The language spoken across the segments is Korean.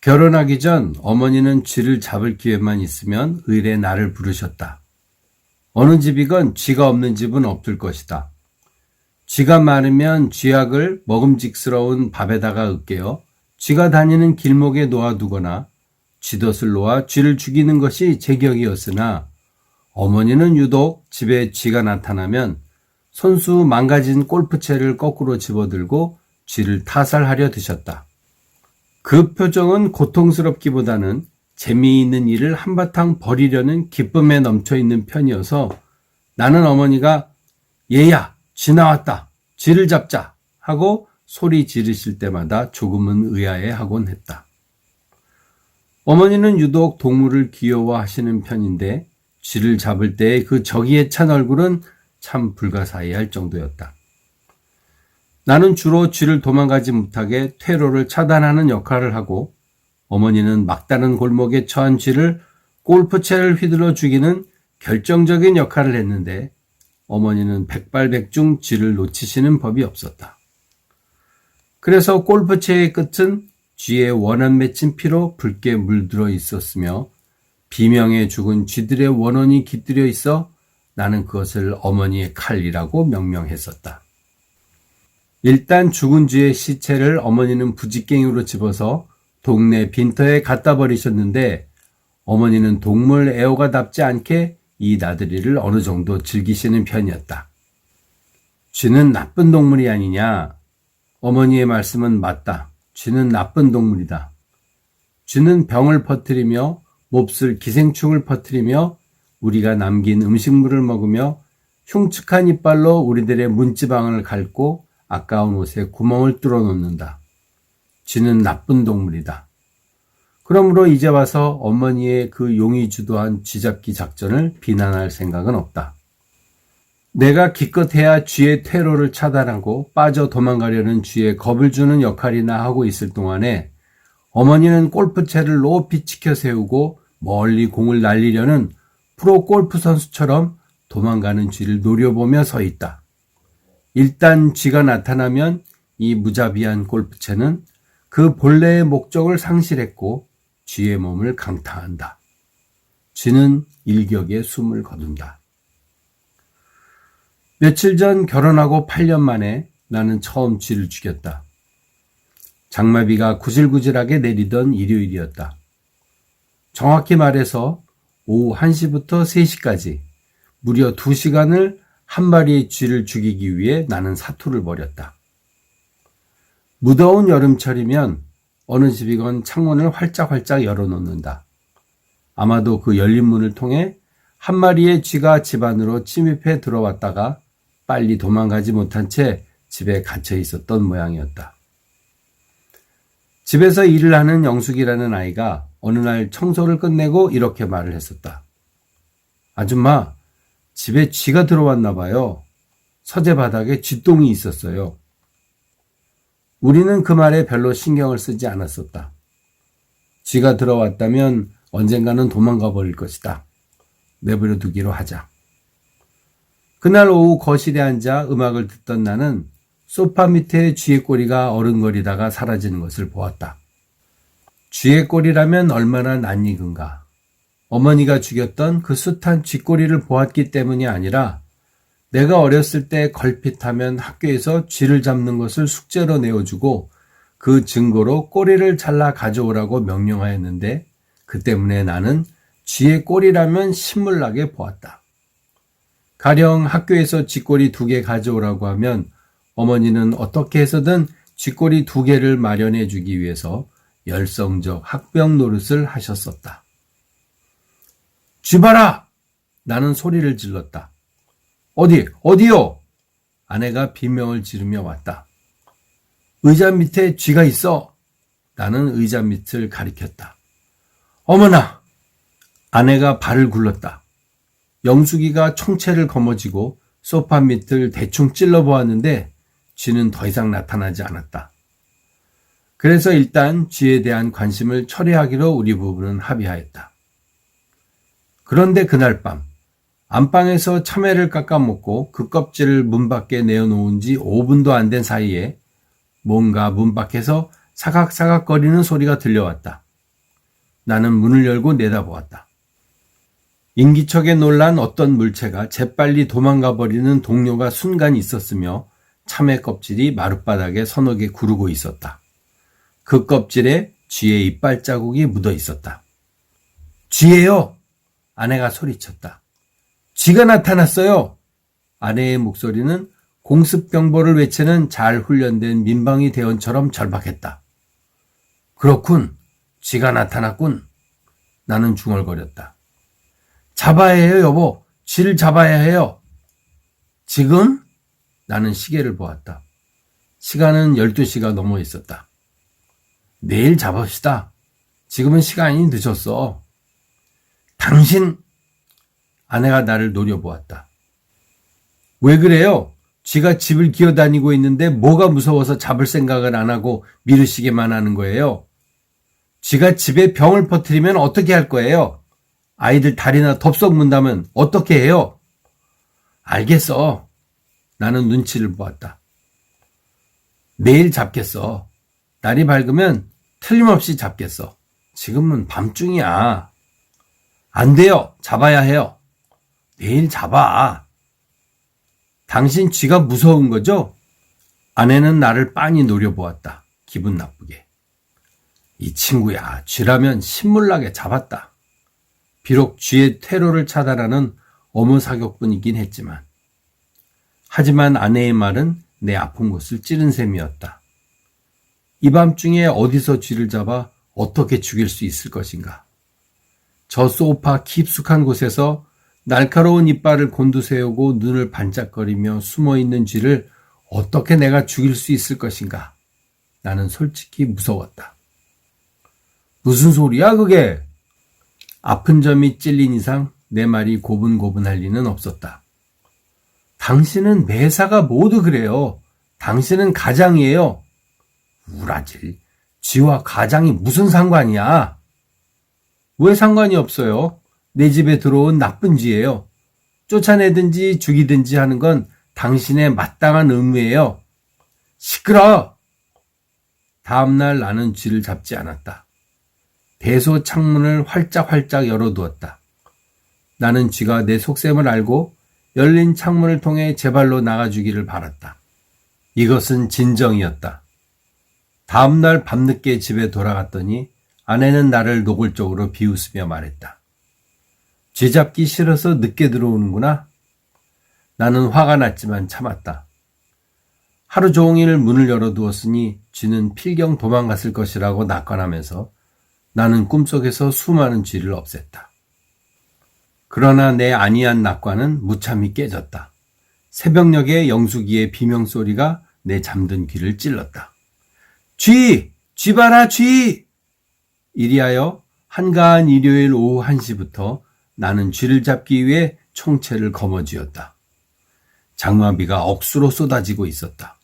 결혼하기 전 어머니는 쥐를 잡을 기회만 있으면 의례 나를 부르셨다. 어느 집이건 쥐가 없는 집은 없을 것이다. 쥐가 많으면 쥐약을 먹음직스러운 밥에다가 으깨어 쥐가 다니는 길목에 놓아두거나 쥐덫을 놓아 쥐를 죽이는 것이 제격이었으나 어머니는 유독 집에 쥐가 나타나면 손수 망가진 골프채를 거꾸로 집어들고 쥐를 타살하려 드셨다. 그 표정은 고통스럽기보다는 재미있는 일을 한바탕 벌이려는 기쁨에 넘쳐 있는 편이어서 나는 어머니가 얘야, 쥐 나왔다. 쥐를 잡자. 하고 소리 지르실 때마다 조금은 의아해 하곤 했다. 어머니는 유독 동물을 귀여워하시는 편인데 쥐를 잡을 때의 그 저기에 찬 얼굴은 참 불가사의할 정도였다. 나는 주로 쥐를 도망가지 못하게 퇴로를 차단하는 역할을 하고 어머니는 막다른 골목에 처한 쥐를 골프채를 휘둘러 죽이는 결정적인 역할을 했는데 어머니는 백발백중 쥐를 놓치시는 법이 없었다. 그래서 골프채의 끝은 쥐의 원한 맺힌 피로 붉게 물들어 있었으며 비명에 죽은 쥐들의 원혼이 깃들여 있어 나는 그것을 어머니의 칼이라고 명명했었다. 일단 죽은 쥐의 시체를 어머니는 부직갱이로 집어서 동네 빈터에 갖다 버리셨는데 어머니는 동물 애호가답지 않게 이 나들이를 어느 정도 즐기시는 편이었다. 쥐는 나쁜 동물이 아니냐? 어머니의 말씀은 맞다. 쥐는 나쁜 동물이다. 쥐는 병을 퍼뜨리며 몹쓸 기생충을 퍼뜨리며 우리가 남긴 음식물을 먹으며 흉측한 이빨로 우리들의 문지방을 갉고 아까운 옷에 구멍을 뚫어 놓는다. 쥐는 나쁜 동물이다. 그러므로 이제 와서 어머니의 그 용이 주도한 쥐잡기 작전을 비난할 생각은 없다. 내가 기껏해야 쥐의 퇴로를 차단하고 빠져 도망가려는 쥐에 겁을 주는 역할이나 하고 있을 동안에 어머니는 골프채를 높이 치켜 세우고 멀리 공을 날리려는 프로 골프 선수처럼 도망가는 쥐를 노려보며 서 있다. 일단 쥐가 나타나면 이 무자비한 골프채는 그 본래의 목적을 상실했고 쥐의 몸을 강타한다. 쥐는 일격에 숨을 거둔다. 며칠 전 결혼하고 8년 만에 나는 처음 쥐를 죽였다. 장마비가 구질구질하게 내리던 일요일이었다. 정확히 말해서 오후 1시부터 3시까지 무려 2시간을 한 마리의 쥐를 죽이기 위해 나는 사투를 벌였다. 무더운 여름철이면 어느 집이건 창문을 활짝활짝 열어놓는다. 아마도 그 열린 문을 통해 한 마리의 쥐가 집 안으로 침입해 들어왔다가 빨리 도망가지 못한 채 집에 갇혀 있었던 모양이었다. 집에서 일을 하는 영숙이라는 아이가 어느 날 청소를 끝내고 이렇게 말을 했었다. 아줌마, 집에 쥐가 들어왔나 봐요. 서재 바닥에 쥐똥이 있었어요. 우리는 그 말에 별로 신경을 쓰지 않았었다. 쥐가 들어왔다면 언젠가는 도망가 버릴 것이다. 내버려 두기로 하자. 그날 오후 거실에 앉아 음악을 듣던 나는 소파 밑에 쥐의 꼬리가 어른거리다가 사라지는 것을 보았다. 쥐의 꼬리라면 얼마나 낯익은가. 어머니가 죽였던 그 숱한 쥐꼬리를 보았기 때문이 아니라 내가 어렸을 때 걸핏하면 학교에서 쥐를 잡는 것을 숙제로 내어주고 그 증거로 꼬리를 잘라 가져오라고 명령하였는데 그 때문에 나는 쥐의 꼬리라면 신물나게 보았다. 가령 학교에서 쥐꼬리 두 개 가져오라고 하면 어머니는 어떻게 해서든 쥐꼬리 두 개를 마련해 주기 위해서 열성적 학병 노릇을 하셨었다. 쥐봐라! 나는 소리를 질렀다. 어디, 어디요? 아내가 비명을 지르며 왔다. 의자 밑에 쥐가 있어. 나는 의자 밑을 가리켰다. 어머나! 아내가 발을 굴렀다. 영숙이가 총채를 거머쥐고 소파 밑을 대충 찔러 보았는데 쥐는 더 이상 나타나지 않았다. 그래서 일단 쥐에 대한 관심을 철회하기로 우리 부부는 합의하였다. 그런데 그날 밤 안방에서 참외를 깎아 먹고 그 껍질을 문 밖에 내어놓은 지 5분도 안 된 사이에 뭔가 문 밖에서 사각사각거리는 소리가 들려왔다. 나는 문을 열고 내다보았다. 인기척에 놀란 어떤 물체가 재빨리 도망가 버리는 동료가 순간 있었으며 참외 껍질이 마룻바닥에 서너 개 구르고 있었다. 그 껍질에 쥐의 이빨 자국이 묻어 있었다. 쥐예요! 아내가 소리쳤다. 쥐가 나타났어요! 아내의 목소리는 공습경보를 외치는 잘 훈련된 민방위 대원처럼 절박했다. 그렇군. 쥐가 나타났군. 나는 중얼거렸다. 잡아야 해요, 여보. 쥐를 잡아야 해요. 지금? 나는 시계를 보았다. 시간은 12시가 넘어 있었다. 내일 잡읍시다. 지금은 시간이 늦었어. 당신! 아내가 나를 노려보았다. 왜 그래요? 쥐가 집을 기어다니고 있는데 뭐가 무서워서 잡을 생각을 안 하고 미루시게만 하는 거예요? 쥐가 집에 병을 퍼뜨리면 어떻게 할 거예요? 아이들 다리나 덥석 문다면 어떻게 해요? 알겠어. 나는 눈치를 보았다. 내일 잡겠어. 날이 밝으면 틀림없이 잡겠어. 지금은 밤중이야. 안 돼요. 잡아야 해요. 내일 잡아. 당신 쥐가 무서운 거죠? 아내는 나를 빤히 노려보았다. 기분 나쁘게. 이 친구야, 쥐라면 신물나게 잡았다. 비록 쥐의 퇴로를 차단하는 어머 사격뿐이긴 했지만. 하지만 아내의 말은 내 아픈 곳을 찌른 셈이었다. 이 밤중에 어디서 쥐를 잡아 어떻게 죽일 수 있을 것인가? 저 소파 깊숙한 곳에서 날카로운 이빨을 곤두세우고 눈을 반짝거리며 숨어 있는 쥐를 어떻게 내가 죽일 수 있을 것인가? 나는 솔직히 무서웠다. 무슨 소리야, 그게? 아픈 점이 찔린 이상 내 말이 고분고분할 리는 없었다. 당신은 매사가 모두 그래요. 당신은 가장이에요. 우라질. 쥐와 가장이 무슨 상관이야? 왜 상관이 없어요? 내 집에 들어온 나쁜 쥐예요. 쫓아내든지 죽이든지 하는 건 당신의 마땅한 의무예요. 시끄러! 다음날 나는 쥐를 잡지 않았다. 배소 창문을 활짝활짝 열어두었다. 나는 쥐가 내 속셈을 알고 열린 창문을 통해 제 발로 나가주기를 바랐다. 이것은 진정이었다. 다음날 밤늦게 집에 돌아갔더니 아내는 나를 노골적으로 비웃으며 말했다. 쥐 잡기 싫어서 늦게 들어오는구나. 나는 화가 났지만 참았다. 하루 종일 문을 열어두었으니 쥐는 필경 도망갔을 것이라고 낙관하면서 나는 꿈속에서 수많은 쥐를 없앴다. 그러나 내 안이한 낙관은 무참히 깨졌다. 새벽녘에 영숙이의 비명소리가 내 잠든 귀를 찔렀다. 쥐! 쥐 봐라, 쥐! 이리하여 한가한 일요일 오후 1시부터 나는 쥐를 잡기 위해 총체를 거머쥐었다. 장마비가 억수로 쏟아지고 있었다.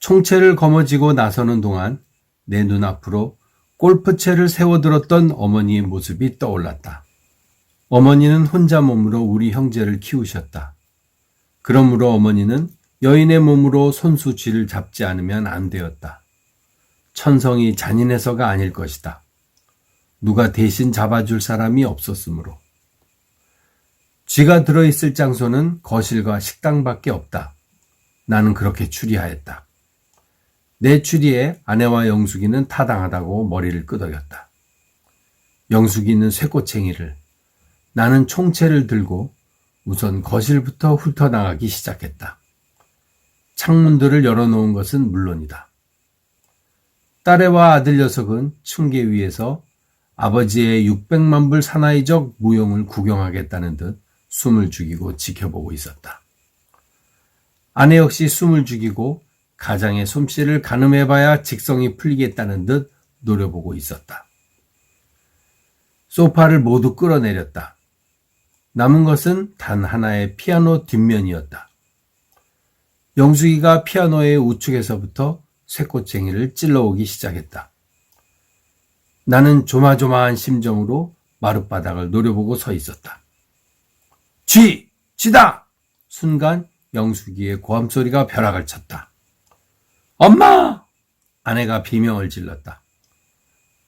총체를 거머쥐고 나서는 동안 내 눈앞으로 골프채를 세워들었던 어머니의 모습이 떠올랐다. 어머니는 혼자 몸으로 우리 형제를 키우셨다. 그러므로 어머니는 여인의 몸으로 손수 쥐를 잡지 않으면 안 되었다. 천성이 잔인해서가 아닐 것이다. 누가 대신 잡아줄 사람이 없었으므로. 쥐가 들어있을 장소는 거실과 식당밖에 없다. 나는 그렇게 추리하였다. 내 추리에 아내와 영숙이는 타당하다고 머리를 끄덕였다. 영숙이는 쇠꼬챙이를, 나는 총채를 들고 우선 거실부터 훑어나가기 시작했다. 창문들을 열어놓은 것은 물론이다. 딸애와 아들 녀석은 층계 위에서 아버지의 600만 불 사나이적 무용을 구경하겠다는 듯 숨을 죽이고 지켜보고 있었다. 아내 역시 숨을 죽이고 가장의 솜씨를 가늠해봐야 직성이 풀리겠다는 듯 노려보고 있었다. 소파를 모두 끌어내렸다. 남은 것은 단 하나의 피아노 뒷면이었다. 영숙이가 피아노의 우측에서부터 쇠꼬챙이를 찔러오기 시작했다. 나는 조마조마한 심정으로 마룻바닥을 노려보고 서 있었다. 쥐! 쥐다! 순간 영숙이의 고함 소리가 벼락을 쳤다. 엄마! 아내가 비명을 질렀다.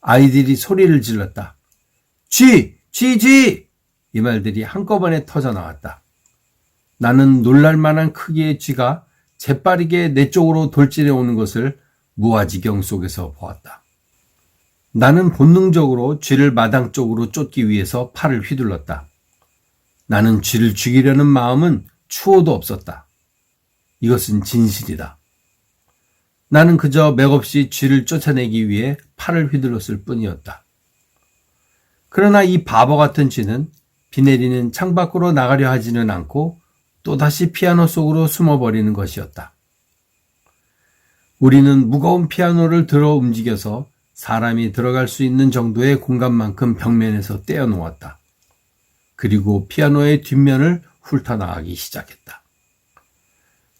아이들이 소리를 질렀다. 쥐! 쥐! 쥐! 이 말들이 한꺼번에 터져 나왔다. 나는 놀랄만한 크기의 쥐가 재빠르게 내 쪽으로 돌진해 오는 것을 무아지경 속에서 보았다. 나는 본능적으로 쥐를 마당 쪽으로 쫓기 위해서 팔을 휘둘렀다. 나는 쥐를 죽이려는 마음은 추호도 없었다. 이것은 진실이다. 나는 그저 맥없이 쥐를 쫓아내기 위해 팔을 휘둘렀을 뿐이었다. 그러나 이 바보 같은 쥐는 비 내리는 창밖으로 나가려 하지는 않고 또다시 피아노 속으로 숨어버리는 것이었다. 우리는 무거운 피아노를 들어 움직여서 사람이 들어갈 수 있는 정도의 공간만큼 벽면에서 떼어 놓았다. 그리고 피아노의 뒷면을 훑어나가기 시작했다.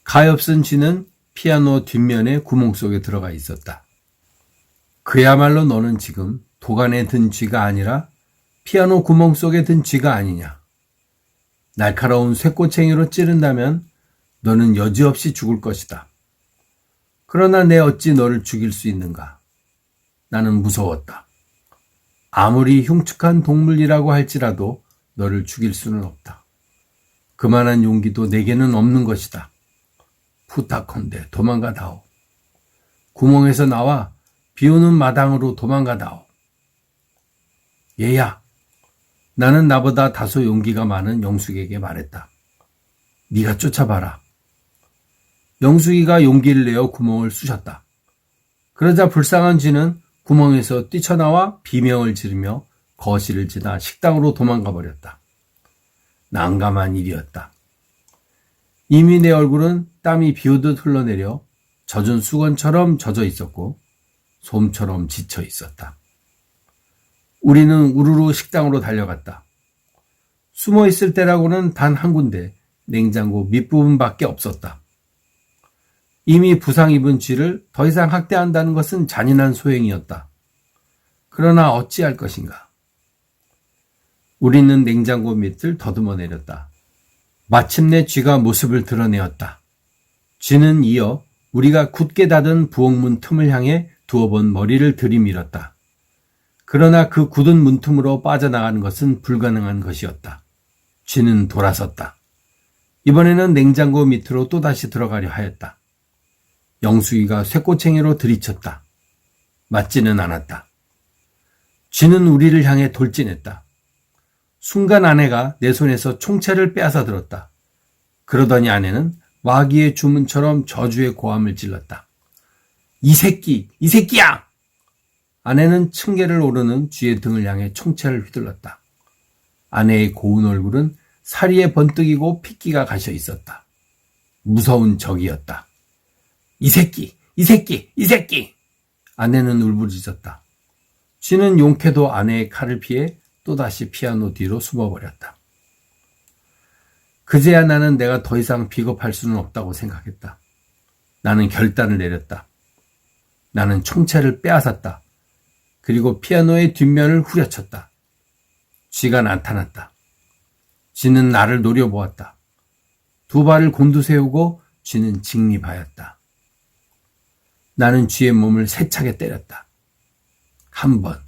가엾은 쥐는 피아노 뒷면의 구멍 속에 들어가 있었다. 그야말로 너는 지금 도간에 든 쥐가 아니라 피아노 구멍 속에 든 쥐가 아니냐. 날카로운 쇠꼬챙이로 찌른다면 너는 여지없이 죽을 것이다. 그러나 내 어찌 너를 죽일 수 있는가? 나는 무서웠다. 아무리 흉측한 동물이라고 할지라도 너를 죽일 수는 없다. 그만한 용기도 내게는 없는 것이다. 부탁컨대 도망가다오. 구멍에서 나와 비 오는 마당으로 도망가다오. 얘야, 나는 나보다 다소 용기가 많은 영숙에게 말했다. 네가 쫓아봐라. 영숙이가 용기를 내어 구멍을 쑤셨다. 그러자 불쌍한 쥐는 구멍에서 뛰쳐나와 비명을 지르며 거실을 지나 식당으로 도망가 버렸다. 난감한 일이었다. 이미 내 얼굴은 땀이 비오듯 흘러내려 젖은 수건처럼 젖어 있었고 솜처럼 지쳐 있었다. 우리는 우르르 식당으로 달려갔다. 숨어 있을 때라고는 단 한 군데 냉장고 밑부분밖에 없었다. 이미 부상 입은 쥐를 더 이상 학대한다는 것은 잔인한 소행이었다. 그러나 어찌할 것인가? 우리는 냉장고 밑을 더듬어 내렸다. 마침내 쥐가 모습을 드러내었다. 쥐는 이어 우리가 굳게 닫은 부엌문 틈을 향해 두어 번 머리를 들이밀었다. 그러나 그 굳은 문틈으로 빠져나가는 것은 불가능한 것이었다. 쥐는 돌아섰다. 이번에는 냉장고 밑으로 또다시 들어가려 하였다. 영숙이가 쇠꼬챙이로 들이쳤다. 맞지는 않았다. 쥐는 우리를 향해 돌진했다. 순간 아내가 내 손에서 총채를 빼앗아 들었다. 그러더니 아내는 마귀의 주문처럼 저주의 고함을 찔렀다. 이 새끼, 이 새끼야! 아내는 층계를 오르는 쥐의 등을 향해 총채를 휘둘렀다. 아내의 고운 얼굴은 사리에 번뜩이고 핏기가 가셔 있었다. 무서운 적이었다. 이 새끼, 이 새끼, 이 새끼! 아내는 울부짖었다. 쥐는 용케도 아내의 칼을 피해 또다시 피아노 뒤로 숨어버렸다. 그제야 나는 내가 더 이상 비겁할 수는 없다고 생각했다. 나는 결단을 내렸다. 나는 총채를 빼앗았다. 그리고 피아노의 뒷면을 후려쳤다. 쥐가 나타났다. 쥐는 나를 노려보았다. 두 발을 곤두세우고 쥐는 직립하였다. 나는 쥐의 몸을 세차게 때렸다. 한 번,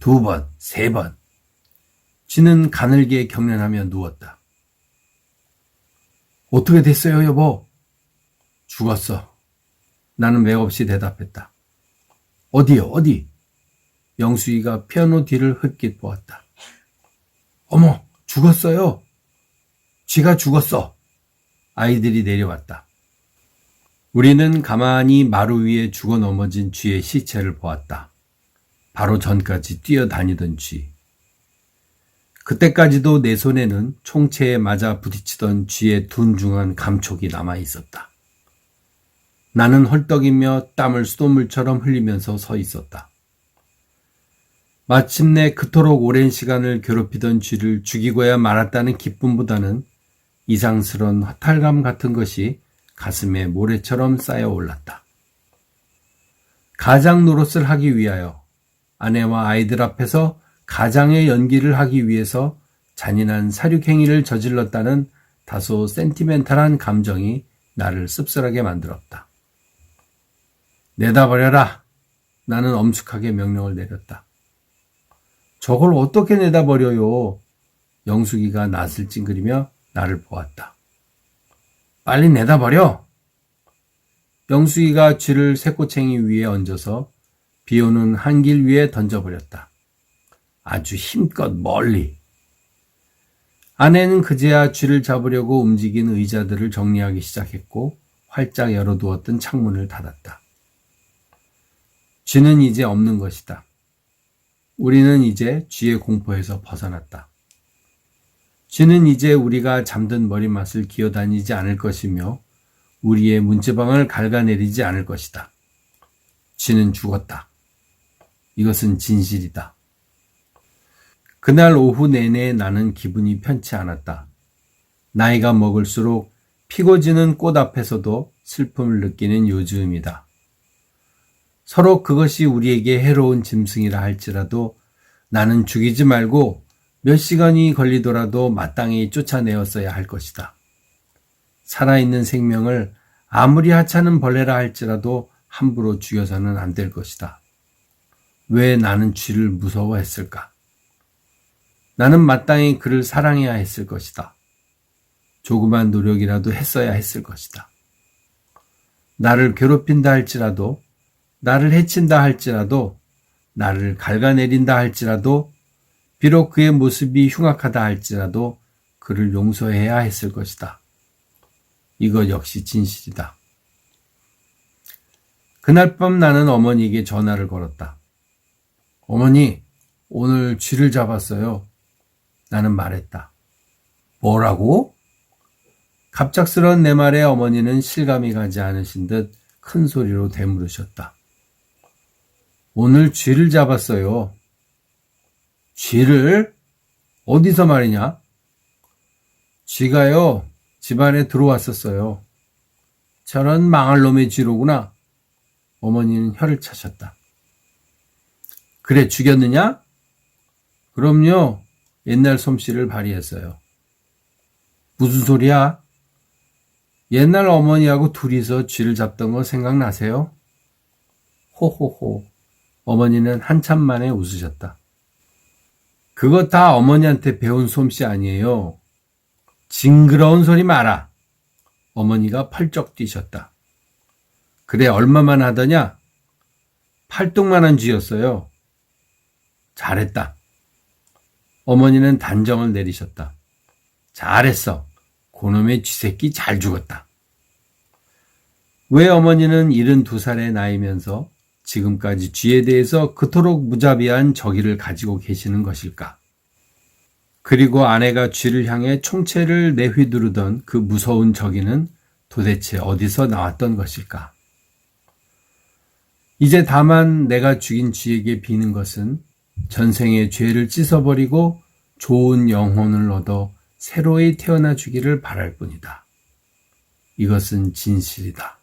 두 번, 세 번. 쥐는 가늘게 경련하며 누웠다. 어떻게 됐어요, 여보? 죽었어. 나는 맥없이 대답했다. 어디요, 어디? 영수이가 피아노 뒤를 흙깃 보았다. 어머, 죽었어요. 쥐가 죽었어. 아이들이 내려왔다. 우리는 가만히 마루 위에 죽어 넘어진 쥐의 시체를 보았다. 바로 전까지 뛰어다니던 쥐. 그때까지도 내 손에는 총체에 맞아 부딪히던 쥐의 둔중한 감촉이 남아 있었다. 나는 헐떡이며 땀을 수돗물처럼 흘리면서 서 있었다. 마침내 그토록 오랜 시간을 괴롭히던 쥐를 죽이고야 말았다는 기쁨보다는 이상스런 허탈감 같은 것이 가슴에 모래처럼 쌓여 올랐다. 가장 노릇을 하기 위하여 아내와 아이들 앞에서 가장의 연기를 하기 위해서 잔인한 사륙행위를 저질렀다는 다소 센티멘탈한 감정이 나를 씁쓸하게 만들었다. 내다버려라! 나는 엄숙하게 명령을 내렸다. 저걸 어떻게 내다버려요? 영숙이가 낯을 찡그리며 나를 보았다. 빨리 내다버려! 영숙이가 쥐를 새꼬챙이 위에 얹어서 비 오는 한길 위에 던져버렸다. 아주 힘껏 멀리. 아내는 그제야 쥐를 잡으려고 움직인 의자들을 정리하기 시작했고 활짝 열어두었던 창문을 닫았다. 쥐는 이제 없는 것이다. 우리는 이제 쥐의 공포에서 벗어났다. 쥐는 이제 우리가 잠든 머리맡을 기어다니지 않을 것이며 우리의 문지방을 갉아내리지 않을 것이다. 쥐는 죽었다. 이것은 진실이다. 그날 오후 내내 나는 기분이 편치 않았다. 나이가 먹을수록 피고 지는 꽃 앞에서도 슬픔을 느끼는 요즘이다. 서로 그것이 우리에게 해로운 짐승이라 할지라도 나는 죽이지 말고 몇 시간이 걸리더라도 마땅히 쫓아내었어야 할 것이다. 살아있는 생명을 아무리 하찮은 벌레라 할지라도 함부로 죽여서는 안 될 것이다. 왜 나는 쥐를 무서워했을까? 나는 마땅히 그를 사랑해야 했을 것이다. 조그만 노력이라도 했어야 했을 것이다. 나를 괴롭힌다 할지라도, 나를 해친다 할지라도, 나를 갉아내린다 할지라도, 비록 그의 모습이 흉악하다 할지라도 그를 용서해야 했을 것이다. 이것 역시 진실이다. 그날 밤 나는 어머니에게 전화를 걸었다. 어머니, 오늘 쥐를 잡았어요. 나는 말했다. 뭐라고? 갑작스런 내 말에 어머니는 실감이 가지 않으신 듯 큰 소리로 되물으셨다. 오늘 쥐를 잡았어요. 쥐를? 어디서 말이냐? 쥐가요, 집안에 들어왔었어요. 저런 망할 놈의 쥐로구나. 어머니는 혀를 차셨다. 그래, 죽였느냐? 그럼요, 옛날 솜씨를 발휘했어요. 무슨 소리야? 옛날 어머니하고 둘이서 쥐를 잡던 거 생각나세요? 호호호. 어머니는 한참 만에 웃으셨다. 그거 다 어머니한테 배운 솜씨 아니에요. 징그러운 소리 마라. 어머니가 펄쩍 뛰셨다. 그래, 얼마만 하더냐? 팔뚝만한 쥐였어요. 잘했다. 어머니는 단정을 내리셨다. 잘했어. 고놈의 쥐새끼 잘 죽었다. 왜 어머니는 72살의 나이면서 지금까지 쥐에 대해서 그토록 무자비한 저기를 가지고 계시는 것일까? 그리고 아내가 쥐를 향해 총체를 내휘두르던 그 무서운 저기는 도대체 어디서 나왔던 것일까? 이제 다만 내가 죽인 쥐에게 비는 것은 전생의 죄를 씻어버리고 좋은 영혼을 얻어 새로이 태어나 주기를 바랄 뿐이다. 이것은 진실이다.